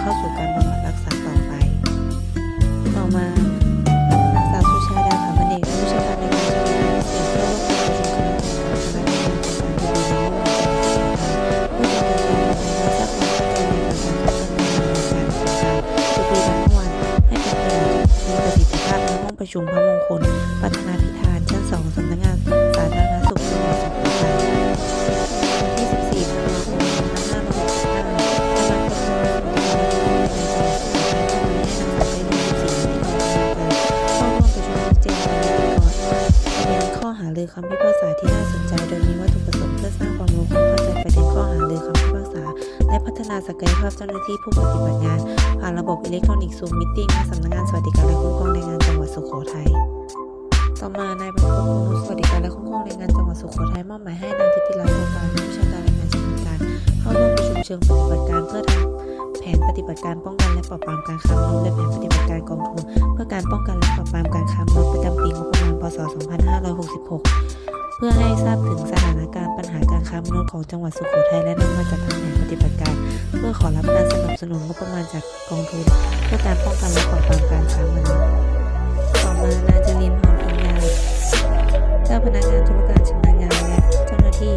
เข้าสู่การบำบัดรักษาต่อไป ต่อมานางสาวสุชาดาขำเนกผู้วิชาการในการจัดการพิเศษเพื่อร่วมประชุมคณะกรรมการคณะกรรมการจัดการดีในเมื่อวันที่10สิงหาคมเพื่อดำเนินการทำงานทราบผลการดำเนินการโครงการสุปีดังเมื่อวานให้เป็นอย่างมีประสิทธิภาพในห้องประชุมพระมงคลพัฒนาพิธานชั้นสองสำนักงานสาธารณสุขจังหวัดสุโขทัย คำพิพากษาที่น่าสนใจ โดยมีวัตถุประสงค์เพื่อสร้างความรู้ความเข้าใจประเด็นข้อหาหรือคำพิพากษา และพัฒนาศักยภาพเจ้าหน้าที่ผู้ปฏิบัติงาน ผ่านระบบอิเล็กทรอนิกส์ซูมมิทติ้งณสำนักงานสวัสดิการและคุ้มครองแรงงานจังหวัดสุโขทัยต่อมานายบรรพตคงรู้สวัสดิการและคุ้มครองแรงงานจังหวัดสุโขทัยมอบหมายให้นางทิติรัตน์โลการผู้บัญชาการแรงงานชำนาญการเข้าร่วมประชุมเชิงปฏิบัติการเพื่อทำ แผนปฏิบัติการป้องกันและปราบปรามการค้ามนุษย์และแผนปฏิบัติการกองทุนเพื่อการป้องกันและปราบปรามการค้ามนุษย์ประจำปีงบประมาณพศ 2566 เพื่อให้ทราบถึงสถานการณ์ปัญหาการค้ามนุษย์ของจังหวัดสุโขทัยและนำมาจัดทำแผนปฏิบัติการ เพื่อขอรับการสนับสนุนงบประมาณจากกองทุน เพื่อการป้องกันและปราบปรามการค้ามนุษย์ต่อมานางจรินพรอินยาเจ้าพนักงานธุรการชำนาญงานและเจ้าหน้าที่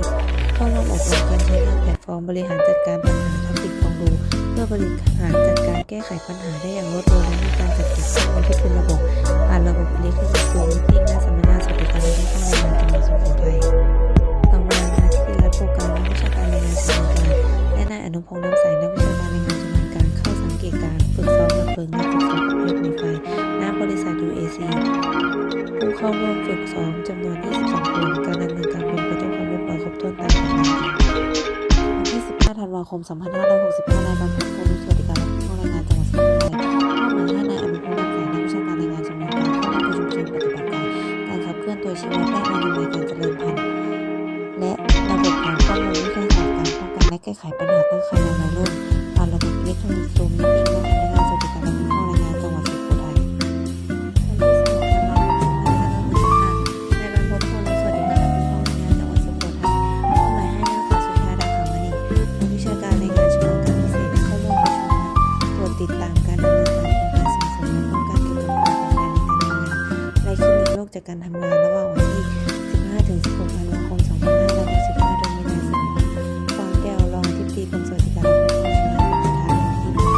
เข้าร่วมอบรมการใช้งานแพลตฟอร์มบริหารจัดการปัญหาทับติดของดู เพื่อบริหารจัดการแก้ไขปัญหาได้อย่างรวดเร็วและมีการจัดเก็บข้อมูลที่เป็นระบบผ่านระบบอิเล็กทรอนิกส์ซูมมิทติ้งและสำนักงานสวัสดิการและคุ้มครองแรงงานจังหวัดสุโขทัยต่อมานายทิติรัตน์โปรการนักวิชาการแรงงานชำนาญการและนายอนุพงษ์น้ำใสนักวิชาการแรงงานชำนาญการเข้าสังเกตการฝึกซ้อมดับเพลิงและฝึกซ้อมประเภทหนีไฟณบริษัท UAC ผู้เข้าร่วมฝึกซ้อมจำนวน 22 คนการดำเนินการเป็นไปด้วยความเรียบร้อยครบถ้วนตามกฎหมาย คม 2565นายบรรพตโพลุสวัสดิการผู้รองแรงงานจังหวัดสุโขทัยมอบหมาให้นายอนุพงศ์แสงนักวิชาการแรงงานจำนวนการเข้าร่วมประชุมเชิงปฏิบัติการการขับเคลื่อนตัวชีวภาพในนโยบายการเจริญพันธุ์และระบบฐานข้อมูลวิทยาศาสตร์การป้องกันและแก้ไขปัญหาตั้งครรภ์ในวัยรุ่นผ่านระบบอิเล็กทรอนิกส์ซูมมิทติ้งและสำนักงาน จากการทำงานระหว่างวันที่ 15-16 ธันวาคม 2565 โดยมีนายสมรฟองแก้วรองทิบดีกรมสวัสดิการและคุ้มครองแรงงานเป็นประธานในพิธี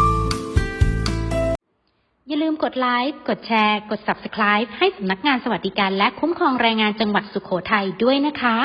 อย่าลืมกดไลค์ กดแชร์ กด Subscribe ให้สำนักงานสวัสดิการและคุ้มครองแรงงานจังหวัดสุโขทัยด้วยนะคะ